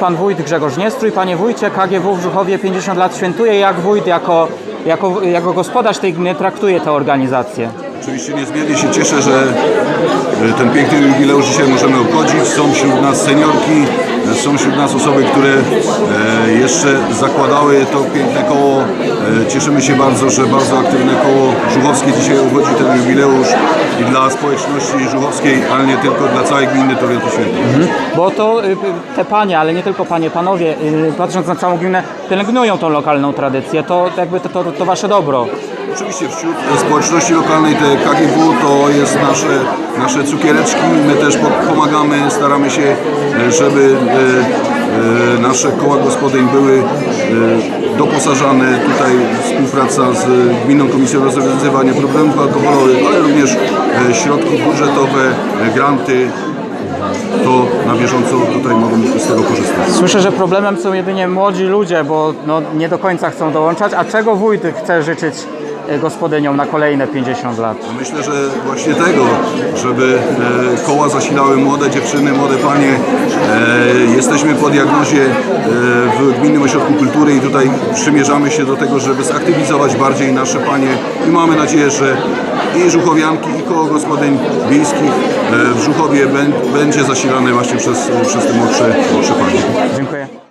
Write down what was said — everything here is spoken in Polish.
Pan wójt Grzegorz Niestrój, panie wójcie, KGW w Żuchowie 50 lat świętuje. Jak wójt jako, jako, jako gospodarz tej gminy traktuje tę organizację? Oczywiście niezmiernie się cieszę, że ten piękny jubileusz dzisiaj możemy obchodzić. Są wśród nas seniorki, e, są wśród nas osoby, które e, jeszcze zakładały to piękne koło. E, Cieszymy się bardzo, że bardzo aktywne koło żuchowskie dzisiaj obchodzi ten jubileusz i dla społeczności żuchowskiej, ale nie tylko dla całej gminy to wielkie święto. Bo to y, te panie, ale nie tylko panie, panowie, y, patrząc na całą gminę, pielęgnują tą lokalną tradycję. To jakby to, to, to wasze dobro. Oczywiście wśród społeczności lokalnej te KGW to jest nasze, nasze cukiereczki. My też po- pomagamy, staramy się, e, żeby e, e, nasze koła gospodyń były doposażane. Tutaj współpraca z Gminną Komisją Rozwiązywania Problemów Alkoholowych, ale również środki budżetowe, granty. To na bieżąco tutaj mogą z tego korzystać. Słyszę, że problemem są jedynie młodzi ludzie, bo no, nie do końca chcą dołączać. A czego wójt chce życzyć y, gospodyniom na kolejne 50 lat? Myślę, że właśnie tego, żeby e, koła zasilały młode dziewczyny, młode panie. E, jesteśmy po diagnozie e, w Gminnym Ośrodku Kultury i tutaj przymierzamy się do tego, żeby zaktywizować bardziej nasze panie i mamy nadzieję, że i żuchowianki, i koło gospodyń wiejskich e, w Żuchowie bę- będzie zasilane właśnie przez, przez te młodsze, młodsze panie. Dziękuję.